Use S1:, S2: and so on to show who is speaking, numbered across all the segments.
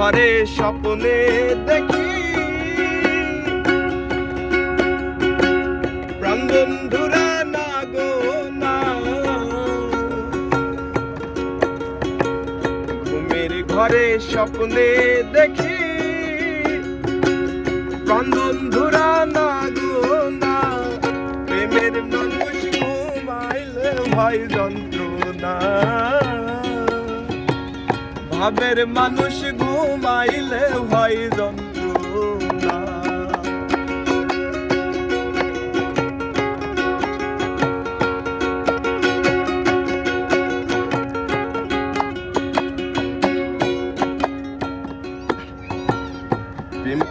S1: ঘরে স্বপ্নে দেখি। প্রাণবন্ধুরা না গো না। ঘুমের ঘরে স্বপ্নে দেখি। প্রাণ ভাবের মানুষ ঘুমাইলে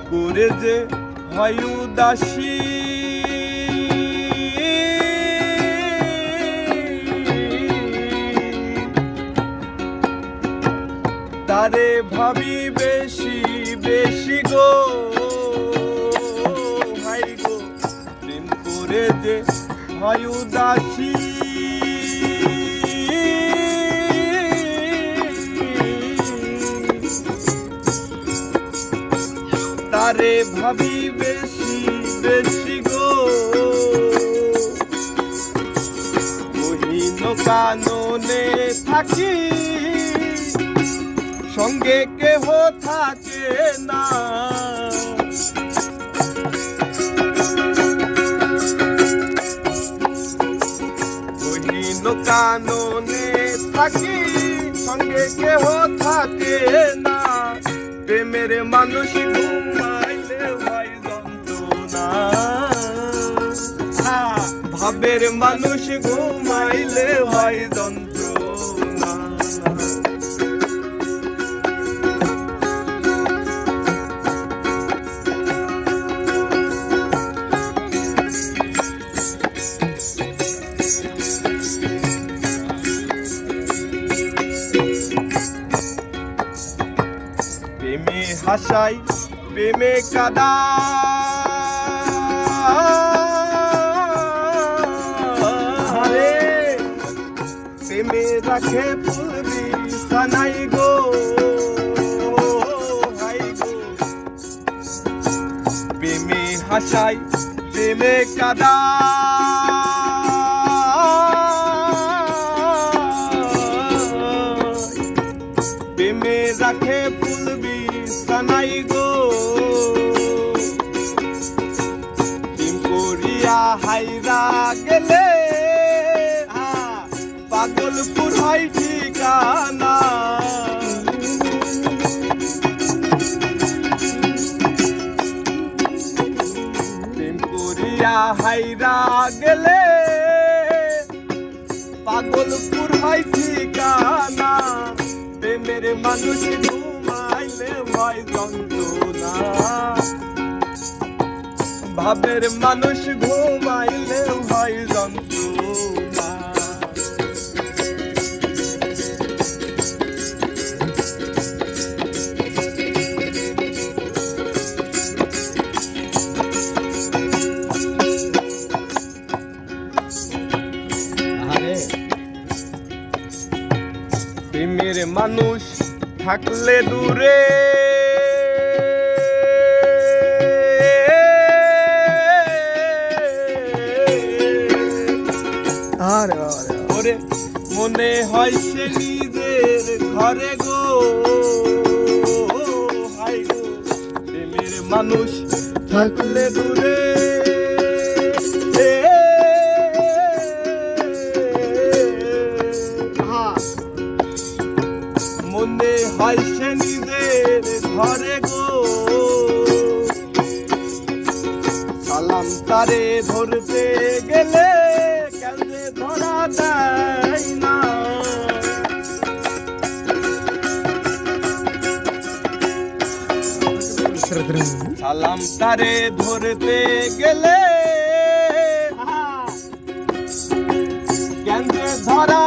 S1: করে যে হয় উদাসী ভাবি বেশি বেশি গো। হাই গো, প্রেম করে যে হয় উদাসী। তারে ভাবি বেশি বেশি গো। মহিন কাননে থাকি। সঙ্গে কেহ থাকে না। কাননে থাকি সঙ্গে কেহ থাকে না। প্রেমের মানুষ ঘুমাইলে হয় যন্ত্রণা। আহ, ভাবের মানুষ ঘুমাইলে হয় যন্ত্রণা। হাসাই প্রেমে কাদা। প্রেমে রাখে ফুলবি সানাই গো। হাই গো। প্রেমে হাসাই প্রেমে কাদা। ঠিকানা প্রেম করিয়া হাইরা গেলে পাগলপুর হয় ঠিকানা। প্রেমের মানুষ ঘুমাইলে ভয় যন্ত্রণা। ভাবের মানুষ ঘুমাইলে ভয় যন্ত্রণা। প্রেমের মানুষ থাকলে দূরে। ওরে মনে হয় সে নিজের ঘরে গো। হাই গো প্রেমের মানুষ থাকলে দূরে। সালাম তারে ভরতে গেলে কেমনে ধরা দেয় না? সালাম তারে ধরতে গেলে কেমনে ধরা